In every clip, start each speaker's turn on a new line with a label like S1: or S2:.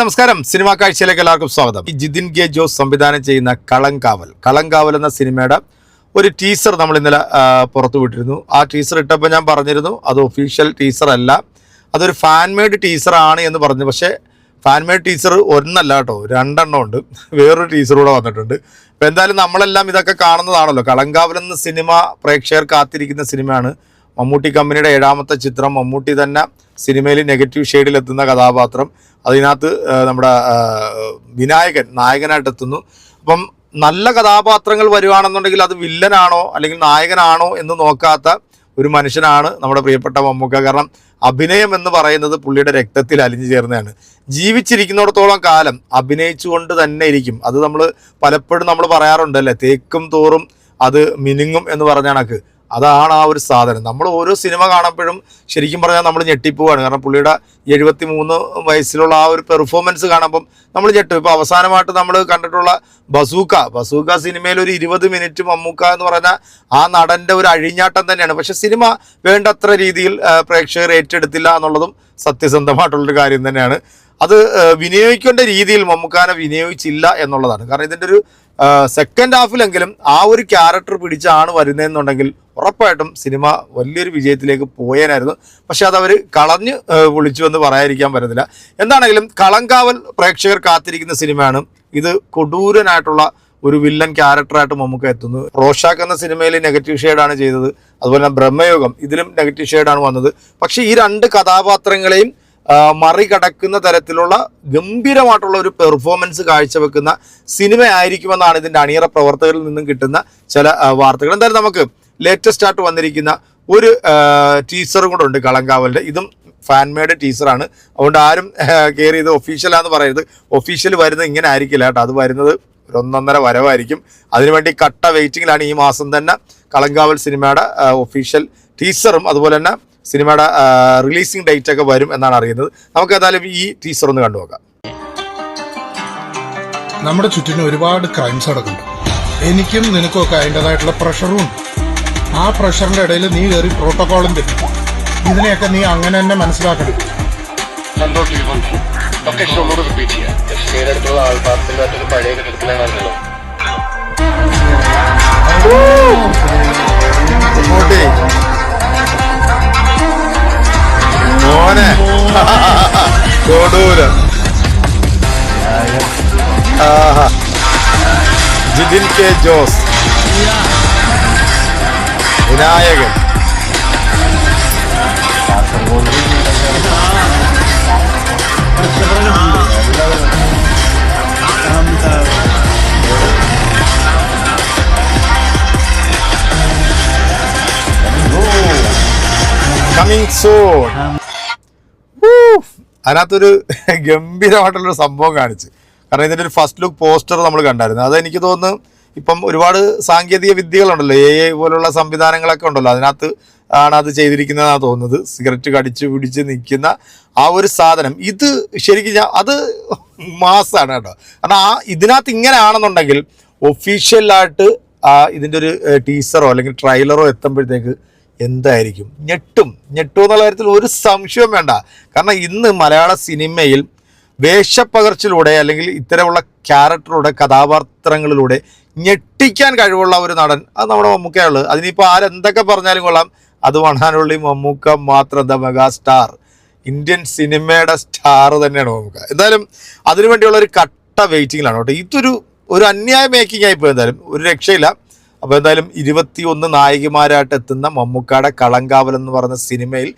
S1: നമസ്കാരം. സിനിമാ കാഴ്ചയിലേക്ക് എല്ലാവർക്കും സ്വാഗതം. ഈ ജിതിൻ കെ ജോസ് സംവിധാനം ചെയ്യുന്ന കളങ്കാവൽ. കളങ്കാവൽ എന്ന സിനിമയുടെ ഒരു ടീസർ നമ്മൾ ഇന്നലെ പുറത്തു വിട്ടിരുന്നു. ആ ടീസർ ഇട്ടപ്പോൾ ഞാൻ പറഞ്ഞിരുന്നു അത് ഒഫീഷ്യൽ ടീസർ അല്ല. അതൊരു ഫാൻ മെയ്ഡ് ടീസർ ആണ് എന്ന് പറഞ്ഞു. പക്ഷേ ഫാൻ മെയ്ഡ് ടീസർ ഒന്നല്ല കേട്ടോ രണ്ടെണ്ണം ഉണ്ട്. വേറൊരു ടീസർ കൂടെ വന്നിട്ടുണ്ട്. അപ്പോൾ എന്തായാലും നമ്മളെല്ലാം ഇതൊക്കെ കാണുന്നതാണല്ലോ. കളങ്കാവൽ എന്ന സിനിമ പ്രേക്ഷകർ കാത്തിരിക്കുന്ന സിനിമയാണ് മമ്മൂട്ടി കമ്പനിയുടെ ഏഴാമത്തെ ചിത്രം മമ്മൂട്ടി തന്നെ സിനിമയിൽ നെഗറ്റീവ് ഷെയ്ഡിലെത്തുന്ന കഥാപാത്രം. അതിനകത്ത് നമ്മുടെ വിനായകൻ നായകനായിട്ട് എത്തുന്നു. അപ്പം നല്ല കഥാപാത്രങ്ങൾ വരുവാണെന്നുണ്ടെങ്കിൽ അത് വില്ലനാണോ അല്ലെങ്കിൽ നായകനാണോ എന്ന് നോക്കാത്ത ഒരു മനുഷ്യനാണ് നമ്മുടെ പ്രിയപ്പെട്ട മമ്മൂക്ക. കാരണം അഭിനയം എന്ന് പറയുന്നത് പുള്ളിയുടെ രക്തത്തിൽ അലിഞ്ഞു ചേർന്നതാണ്. ജീവിച്ചിരിക്കുന്നിടത്തോളം കാലം അഭിനയിച്ചുകൊണ്ട് തന്നെ ഇരിക്കും. അത് നമ്മൾ പലപ്പോഴും നമ്മൾ പറയാറുണ്ട് അല്ലേ തേക്കും തോറും അത് മിനുങ്ങും എന്ന് പറഞ്ഞ കണക്ക്. അതാണ് ആ ഒരു സാധനം. നമ്മൾ ഓരോ സിനിമ കാണുമ്പോഴും ശരിക്കും പറഞ്ഞാൽ നമ്മൾ ഞെട്ടിപ്പോവാണ്. കാരണം പുള്ളിയുടെ എഴുപത്തി മൂന്ന് വയസ്സിലുള്ള ആ ഒരു പെർഫോമൻസ് കാണുമ്പം നമ്മൾ ഞെട്ടും. ഇപ്പോൾ അവസാനമായിട്ട് നമ്മൾ കണ്ടിട്ടുള്ള ബസൂക്ക. ബസൂക്ക സിനിമയിൽ ഒരു ഇരുപത് മിനിറ്റ് മമ്മൂക്ക എന്ന് പറഞ്ഞാൽ ആ നടന്റെ ഒരു അഴിഞ്ഞാട്ടം തന്നെയാണ്. പക്ഷേ സിനിമ വേണ്ടത്ര രീതിയിൽ പ്രേക്ഷകർ ഏറ്റെടുത്തില്ല എന്നുള്ളതും സത്യസന്ധമായിട്ടുള്ളൊരു കാര്യം തന്നെയാണ്. അത് വിനിയോഗിക്കേണ്ട രീതിയിൽ മമ്മൂക്കാനെ വിനിയോഗിച്ചില്ല എന്നുള്ളതാണ്. കാരണം ഇതിന്റെ ഒരു സെക്കൻഡ് ഹാഫിലെങ്കിലും ആ ഒരു ക്യാരക്ടർ പിടിച്ചാണ് വരുന്നതെന്നുണ്ടെങ്കിൽ ഉറപ്പായിട്ടും സിനിമ വലിയൊരു വിജയത്തിലേക്ക് പോയേനായിരുന്നു. പക്ഷെ അത് അവർ കളഞ്ഞ് വിളിച്ചു എന്ന് പറയാതിരിക്കാൻ പറ്റത്തില്ല. എന്താണെങ്കിലും കളങ്കാവൽ പ്രേക്ഷകർ കാത്തിരിക്കുന്ന സിനിമയാണ്. ഇത് കൊടൂരനായിട്ടുള്ള ഒരു വില്ലൻ ക്യാരക്ടറായിട്ട് മമ്മൂക്ക എത്തുന്നു. റോഷാക്ക് എന്ന സിനിമയിൽ നെഗറ്റീവ് ഷെയ്ഡാണ് ചെയ്തത്. അതുപോലെ തന്നെ ബ്രഹ്മയോഗം ഇതിലും നെഗറ്റീവ് ഷെയ്ഡാണ് വന്നത്. പക്ഷേ ഈ രണ്ട് കഥാപാത്രങ്ങളെയും മറികടക്കുന്ന തരത്തിലുള്ള ഗംഭീരമായിട്ടുള്ള ഒരു പെർഫോമൻസ് കാഴ്ചവെക്കുന്ന സിനിമയായിരിക്കുമെന്നാണ് ഇതിന്റെ അണിയറ പ്രവർത്തകരിൽ നിന്നും കിട്ടുന്ന ചില വാർത്തകൾ. എന്തായാലും നമുക്ക് ലേറ്റസ്റ്റ് ആയിട്ട് വന്നിരിക്കുന്ന ഒരു ടീച്ചറും കൂടെ ഉണ്ട് കളങ്കാവലിന്റെ ഇതും ഫാൻ മേഡ് ടീസറാണ് അതുകൊണ്ട് ആരും കയറി ഇത് ഒഫീഷ്യലാന്ന് പറയരുത്. ഒഫീഷ്യൽ വരുന്നത് ഇങ്ങനെ ആയിരിക്കില്ല കേട്ടോ. അത് വരുന്നത് ഒരു ഒന്നൊന്നര വരവായിരിക്കും. അതിനുവേണ്ടി കട്ട വെയിറ്റിങ്ങിലാണ് ഈ മാസം തന്നെ കളങ്കാവൽ സിനിമയുടെ ഒഫീഷ്യൽ ടീച്ചറും അതുപോലെ തന്നെ സിനിമയുടെ റിലീസിംഗ് ഡേറ്റ് ഒക്കെ വരും എന്നാണ് അറിയുന്നത്. നമുക്ക് ഏതായാലും ഈ ടീസർ ഒന്ന് കണ്ടു നോക്കാം.
S2: നമ്മുടെ ചുറ്റിന് ഒരുപാട് ക്രൈംസ് നടക്കുന്നുണ്ട്. എനിക്കും നിനക്കും ഒക്കെ അതിന്റെതായിട്ടുള്ള പ്രഷറും ഉണ്ട്. ആ പ്രഷറിന്റെ ഇടയിൽ നീ കയറി പ്രോട്ടോകോളും തെറ്റും ഇതിനെയൊക്കെ നീ അങ്ങനെ തന്നെ മനസ്സിലാക്കണം.
S3: സന്തോഷിക്കുന്നു ലൊക്കേഷൻ ഒന്നുകൂടെ റിപ്പീറ്റ് ചെയ്യാം. സ്റ്റേഡിയടുത്തുള്ള ആൾപ്പാർത്തിന്റെ അകത്തൊരു പഴയ കെട്ടിടത്തിലാണല്ലോ
S1: കെ ജോസ്. വിനായകൻ. അതിനകത്തൊരു ഗംഭീരമായിട്ടുള്ളൊരു സംഭവം കാണിച്ചു. കാരണം ഇതിന്റെ ഒരു ഫസ്റ്റ് ലുക്ക് പോസ്റ്റർ നമ്മൾ കണ്ടായിരുന്നു. അതെനിക്ക് തോന്നുന്നു ഇപ്പം ഒരുപാട് സാങ്കേതിക വിദ്യകളുണ്ടല്ലോ എ ഐ പോലുള്ള സംവിധാനങ്ങളൊക്കെ ഉണ്ടല്ലോ. അതിനകത്ത് ആണ് അത് ചെയ്തിരിക്കുന്നതെന്നാണ് തോന്നുന്നത്. സിഗരറ്റ് കടിച്ച് പിടിച്ച് നിൽക്കുന്ന ആ ഒരു സാധനം. ഇത് ശരിക്കും ഞാൻ അത് മാസാണ് കേട്ടോ. കാരണം ആ ഇതിനകത്ത് ഇങ്ങനെ ആണെന്നുണ്ടെങ്കിൽ ഒഫീഷ്യലായിട്ട് ഇതിന്റെ ഒരു ടീസറോ അല്ലെങ്കിൽ ട്രെയിലറോ എത്തുമ്പോഴത്തേക്ക് എന്തായിരിക്കും? ഞെട്ടും. ഞെട്ടും എന്നുള്ള കാര്യത്തിൽ ഒരു സംശയവും വേണ്ട. കാരണം ഇന്ന് മലയാള സിനിമയിൽ വേഷപ്പകർച്ചിലൂടെ അല്ലെങ്കിൽ ഇത്തരമുള്ള ക്യാരക്ടറിലൂടെ കഥാപാത്രങ്ങളിലൂടെ ഞെട്ടിക്കാൻ കഴിവുള്ള ഒരു നടൻ. അത് നമ്മുടെ മമ്മൂക്കയുള്ളത് അതിനിപ്പോൾ ആരെന്തൊക്കെ പറഞ്ഞാലും കൊള്ളാം. അത് വണ്ണാനുള്ളി മമ്മൂക്ക മാത്രം ദ മെഗാ സ്റ്റാർ ഇന്ത്യൻ സിനിമയുടെ സ്റ്റാർ തന്നെയാണ് മമ്മൂക്ക. എന്തായാലും അതിനുവേണ്ടിയുള്ള ഒരു കട്ട വെയിറ്റിങ്ങിലാണ് കേട്ടോ. ഇതൊരു ഒരു അന്യായ മേക്കിംഗ് ആയിപ്പോയി എന്തായാലും. ഒരു രക്ഷയില്ല. അപ്പോൾ എന്തായാലും ഇരുപത്തിയൊന്ന് നായികമാരായിട്ട് എത്തുന്ന മമ്മൂക്കാടെ കളങ്കാവൽ എന്ന് പറഞ്ഞ സിനിമയിൽ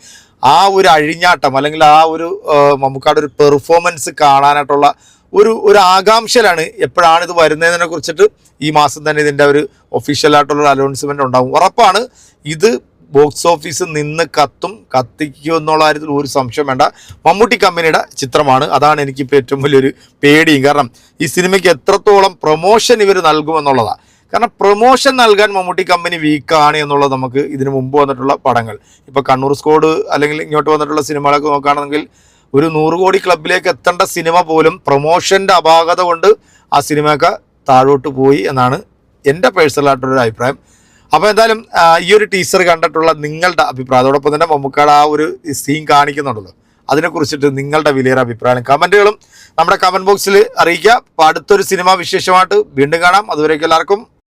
S1: ആ ഒരു അഴിഞ്ഞാട്ടം അല്ലെങ്കിൽ ആ ഒരു മമ്മൂക്കാടെ ഒരു പെർഫോമൻസ് കാണാനായിട്ടുള്ള ഒരു ഒരു ആകാംക്ഷയിലാണ് എപ്പോഴാണ് ഇത് വരുന്നതിനെ കുറിച്ചിട്ട് ഈ മാസം തന്നെ ഇതിന്റെ ഒരു ഒഫീഷ്യലായിട്ടുള്ള അനൗൺസ്മെന്റ് ഉണ്ടാകും ഉറപ്പാണ് ഇത് ബോക്സ് ഓഫീസ് നിന്ന് കത്തും കത്തിക്കും എന്നുള്ള കാര്യത്തിൽ ഒരു സംശയം വേണ്ട. മമ്മൂട്ടി കമ്പനിയുടെ ചിത്രമാണ്. അതാണ് എനിക്കിപ്പോൾ ഏറ്റവും വലിയൊരു പേടിയും. കാരണം ഈ സിനിമയ്ക്ക് എത്രത്തോളം പ്രൊമോഷൻ ഇവർ നൽകുമെന്നുള്ളതാണ് കാരണം പ്രൊമോഷൻ നൽകാൻ മമ്മൂട്ടി കമ്പനി വീക്കാണ് എന്നുള്ളത് നമുക്ക് ഇതിനു മുമ്പ് വന്നിട്ടുള്ള പടങ്ങൾ. ഇപ്പോൾ കണ്ണൂർ സ്കോഡ് അല്ലെങ്കിൽ ഇങ്ങോട്ട് വന്നിട്ടുള്ള സിനിമകളൊക്കെ നോക്കുകയാണെങ്കിൽ ഒരു നൂറ് കോടി ക്ലബിലേക്ക് എത്തേണ്ട സിനിമ പോലും പ്രൊമോഷന്റെ അപാകത കൊണ്ട് ആ സിനിമയൊക്കെ താഴോട്ട് പോയി എന്നാണ് എന്റെ പേഴ്സണലായിട്ടുള്ളൊരു അഭിപ്രായം. അപ്പോൾ എന്തായാലും ഈ ഒരു ടീച്ചർ കണ്ടിട്ടുള്ള നിങ്ങളുടെ അഭിപ്രായം അതോടൊപ്പം തന്നെ മമ്മൂക്കാട് ആ ഒരു സീൻ കാണിക്കുന്നുണ്ടല്ലോ. അതിനെക്കുറിച്ചിട്ട് നിങ്ങളുടെ വിലയേറെ അഭിപ്രായം. കമന്റുകളും നമ്മുടെ കമന്റ് ബോക്സിൽ അറിയിക്കുക. അപ്പോൾ അടുത്തൊരു സിനിമ വിശേഷമായിട്ട് വീണ്ടും കാണാം. അതുവരേക്കും എല്ലാവർക്കും